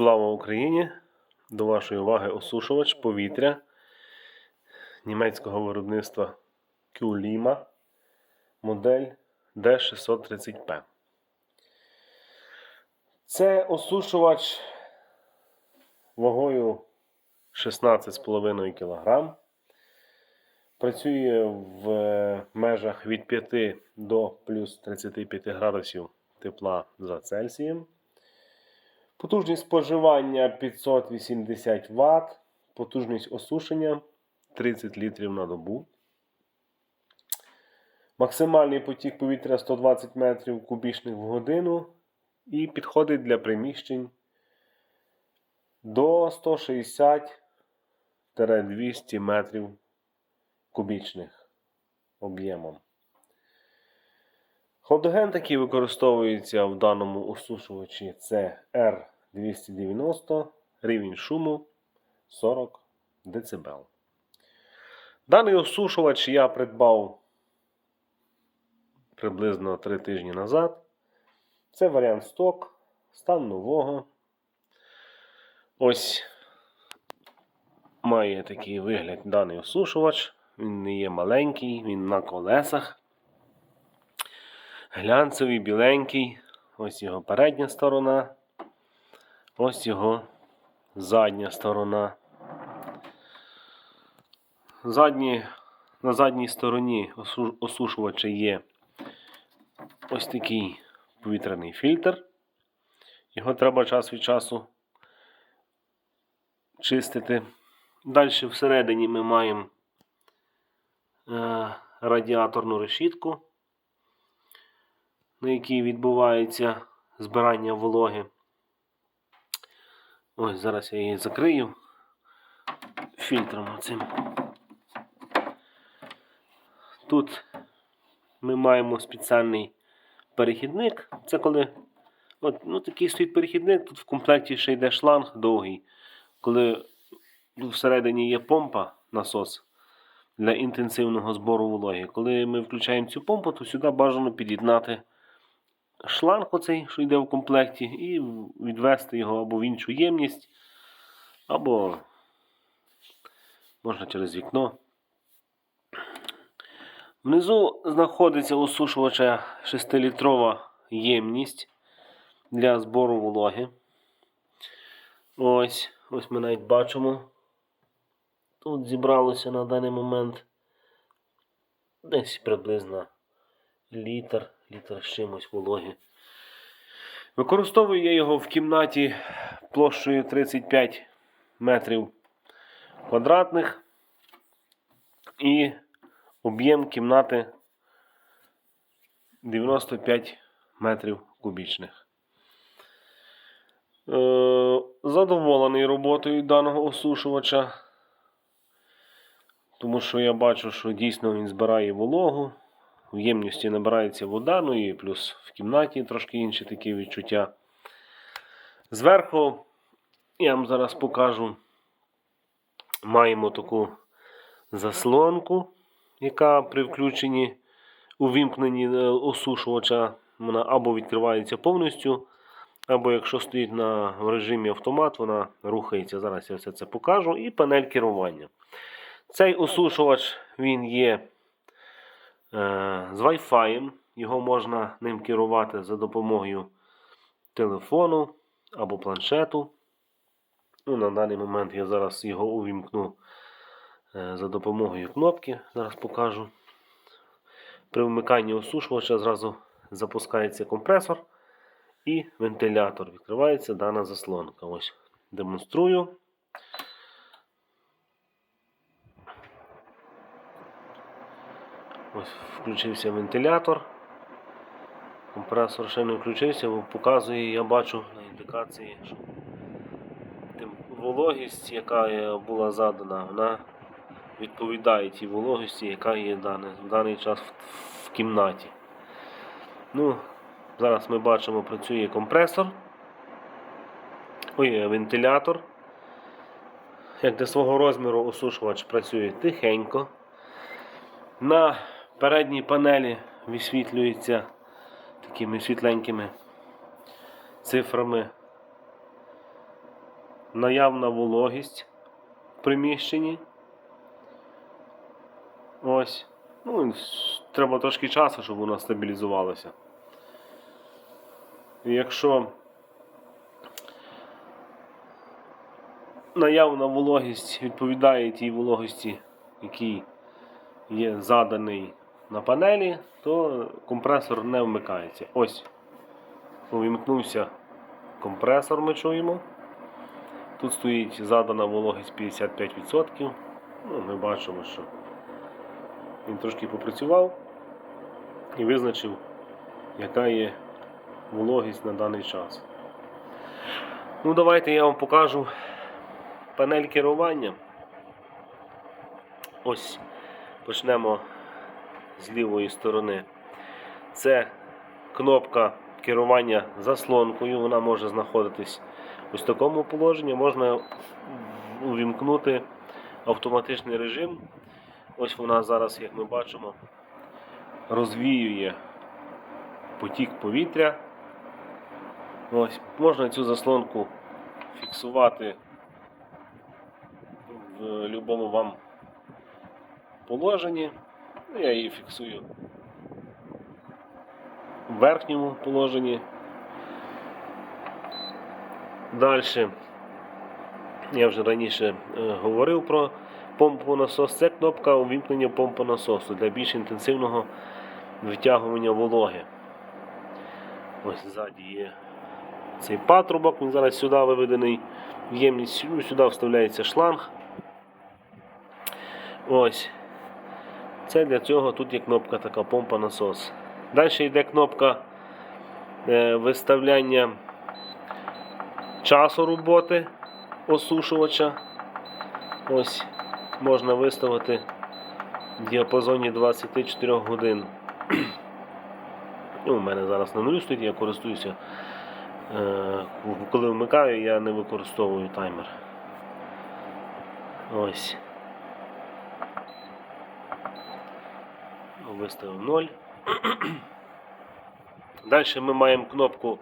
Слава Україні! До вашої уваги осушувач повітря німецького виробництва Qlima модель D630P. Це осушувач вагою 16,5 кг. Працює в межах від 5 до плюс 35 градусів тепла за Цельсієм. Потужність споживання 580 Вт, потужність осушення 30 літрів на добу. Максимальний потік повітря 120 метрів кубічних в годину і підходить для приміщень до 160-200 метрів кубічних об'ємом. Холодоген, який використовується в даному осушувачі, це R290, рівень шуму 40 дБ. Даний осушувач я придбав приблизно 3 тижні назад. Це варіант сток, стан нового. Ось має такий вигляд даний осушувач. Він не є маленький, він на колесах глянцевий, біленький. Ось його передня сторона. Ось його задня сторона. Задні, на задній стороні осу- осушувача є ось такий повітряний фільтр. Його треба час від часу чистити. Далі всередині ми маємо е, радіаторну решітку на якій відбувається збирання вологи. Ось зараз я її закрию фільтром цим. Тут ми маємо спеціальний перехідник. Це коли от, ну, такий стоїть перехідник, тут в комплекті ще йде шланг довгий. Коли всередині є помпа, насос для інтенсивного збору вологи. Коли ми включаємо цю помпу, то сюди бажано під'єднати шланг оцей, що йде в комплекті, і відвести його або в іншу ємність, або можна через вікно. Внизу знаходиться осушувача 6-літрова ємність для збору вологи. Ось, ось ми навіть бачимо. Тут зібралося на даний момент десь приблизно літр, літр з чимось вологи. Використовую я його в кімнаті площею 35 метрів квадратних і об'єм кімнати 95 метрів кубічних. Е, Задоволений роботою даного осушувача, тому що я бачу, що дійсно він збирає вологу. В ємності набирається вода, ну і плюс в кімнаті трошки інші такі відчуття. Зверху, я вам зараз покажу, маємо таку заслонку, яка при включенні увімкненні е, осушувача вона або відкривається повністю, або якщо стоїть на режимі автомат, вона рухається. Зараз я все це покажу. І панель керування. Цей осушувач він є з Wi-Fi. Його можна ним керувати за допомогою телефону або планшету. Ну, На даний момент я зараз його увімкну е, за допомогою кнопки. Зараз покажу. При вмиканні осушувача зразу запускається компресор і вентилятор. Відкривається дана заслонка. Ось демонструю. Ось включився вентилятор. Компресор ще не включився, бо показує, я бачу на індикації, що вологість, яка була задана, вона відповідає тій вологості, яка є в даний час в кімнаті. Ну, Зараз ми бачимо, працює компресор. Ой, вентилятор. Як для свого розміру осушувач працює тихенько. На передній панелі висвітлюється такими світленькими цифрами наявна вологість в приміщенні. Ось. Ну, треба трошки часу, щоб вона стабілізувалася. Якщо наявна вологість відповідає тій вологості, який є заданий на панелі, то компресор не вмикається. Ось. Увімкнувся компресор, ми чуємо. Тут стоїть задана вологість 55%. Ну, ми бачимо, що він трошки попрацював і визначив, яка є вологість на даний час. Ну, давайте я вам покажу панель керування. Ось почнемо з лівої сторони. Це кнопка керування заслонкою. Вона може знаходитись ось в такому положенні. Можна увімкнути автоматичний режим. Ось вона зараз, як ми бачимо, розвіює потік повітря. Ось, можна цю заслонку фіксувати в будь-якому вам положенні. Ну, Я її фіксую в верхньому положенні. Далі, я вже раніше е, говорив про помпонасос. Це кнопка увімкнення помпонасосу для більш інтенсивного витягування вологи. Ось ззаді є цей патрубок, він зараз сюди виведений в ємність, сюди вставляється шланг. Ось. Це для цього тут є кнопка така помпа насос. Далі йде кнопка е, виставляння часу роботи осушувача. Ось можна виставити в діапазоні 24 годин. Ну, у мене зараз на нулю стоїть, я користуюся. Е, коли вмикаю, я не використовую таймер. Ось. Виставив 0. Далі ми маємо кнопку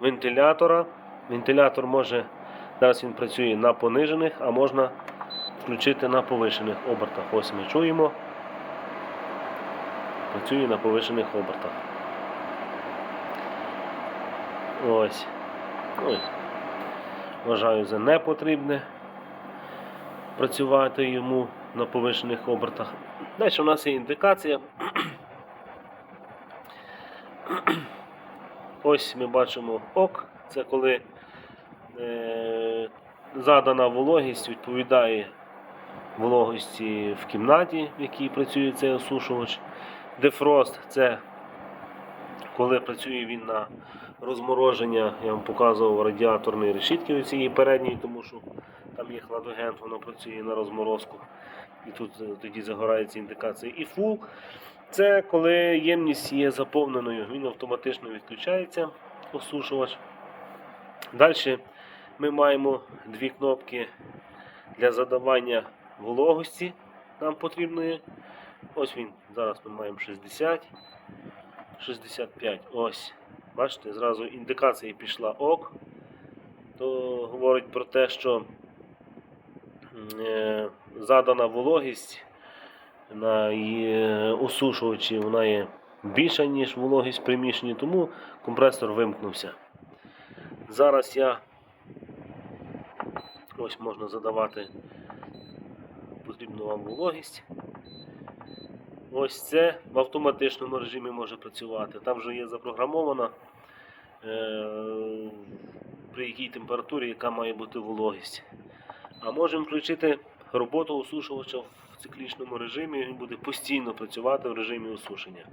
вентилятора. Вентилятор може, зараз він працює на понижених, а можна включити на повишених обертах. Ось ми чуємо. Працює на повишених обертах. Ось. Ось. Вважаю за непотрібне працювати йому на повишених обертах. Далі у нас є індикація. Ось ми бачимо ок. Це коли е, задана вологість відповідає вологості в кімнаті, в якій працює цей осушувач. Дефрост це коли працює він на розмороження, я вам показував радіаторної решітки цієї передньої, тому що там є хладоген, воно працює на розморозку. І тут е, тоді загорається індикація. І фул це коли ємність є заповненою, він автоматично відключається, осушувач. Далі ми маємо дві кнопки для задавання вологості. Нам потрібної. Ось він. Зараз ми маємо 60, 65. Ось. Бачите, зразу індикація пішла ок. То говорить про те, що задана вологість на її осушувачі вона є більша, ніж вологість в приміщенні, тому компресор вимкнувся. Зараз я ось можна задавати потрібну вам вологість. Ось це в автоматичному режимі може працювати. Там вже є запрограмована е, при якій температурі, яка має бути вологість. А можемо включити роботу осушувача в циклічному режимі, він буде постійно працювати в режимі осушення.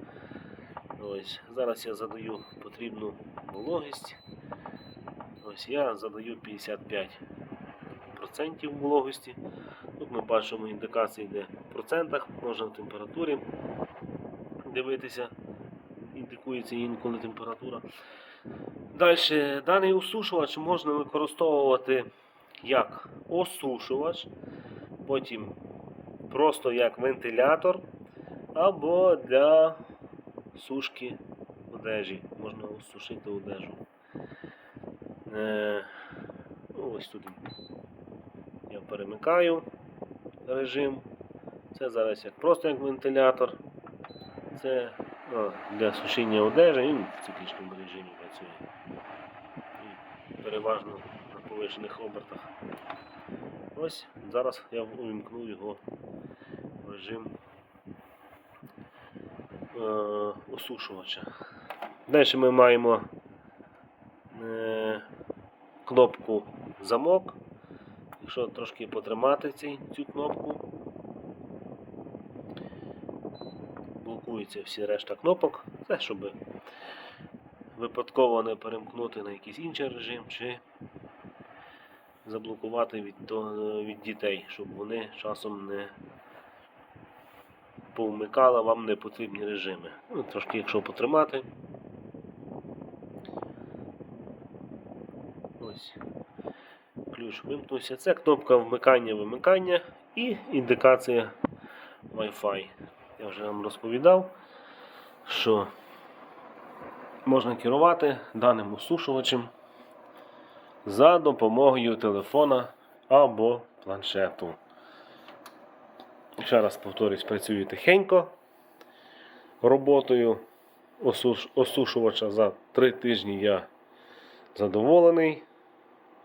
Ось, Зараз я задаю потрібну вологість. Ось я задаю 55% вологості. Тут ми бачимо індикації, де в процентах, можна в температурі дивитися, індикується інколи температура. Далі, даний осушувач можна використовувати як осушувач, потім просто як вентилятор, або для сушки одежі. Можна осушити одежу. Е, ну, Ось туди. Я перемикаю режим. Це зараз як просто як вентилятор. Це а, для сушіння одежі, він в циклічному режимі працює. І переважно на повишених обертах. Ось зараз я увімкну його в режим е, осушувача. Далі ми маємо е, кнопку замок. Якщо трошки потримати ці, цю кнопку, блокуються всі решта кнопок. Це щоб випадково не перемкнути на якийсь інший режим чи заблокувати від, від дітей, щоб вони часом не повмикали вам непотрібні режими. Ну, трошки, якщо потримати. Ось. Ключ вимкнувся. Це кнопка вмикання-вимикання і індикація Wi-Fi. Я вже вам розповідав, що можна керувати даним осушувачем за допомогою телефона або планшету. Ще раз повторюсь, працює тихенько. Роботою осуш- осушувача за 3 тижні я задоволений.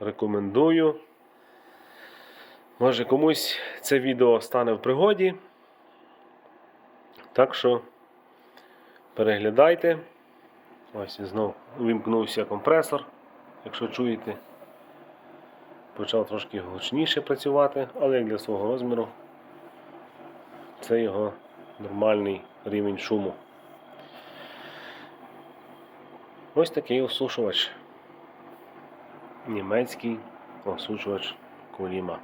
Рекомендую. Може комусь це відео стане в пригоді. Так що переглядайте. Ось і знов увімкнувся компресор, якщо чуєте. Почав трошки гучніше працювати, але як для свого розміру це його нормальний рівень шуму. Ось такий осушувач. Німецький осушувач Куліма.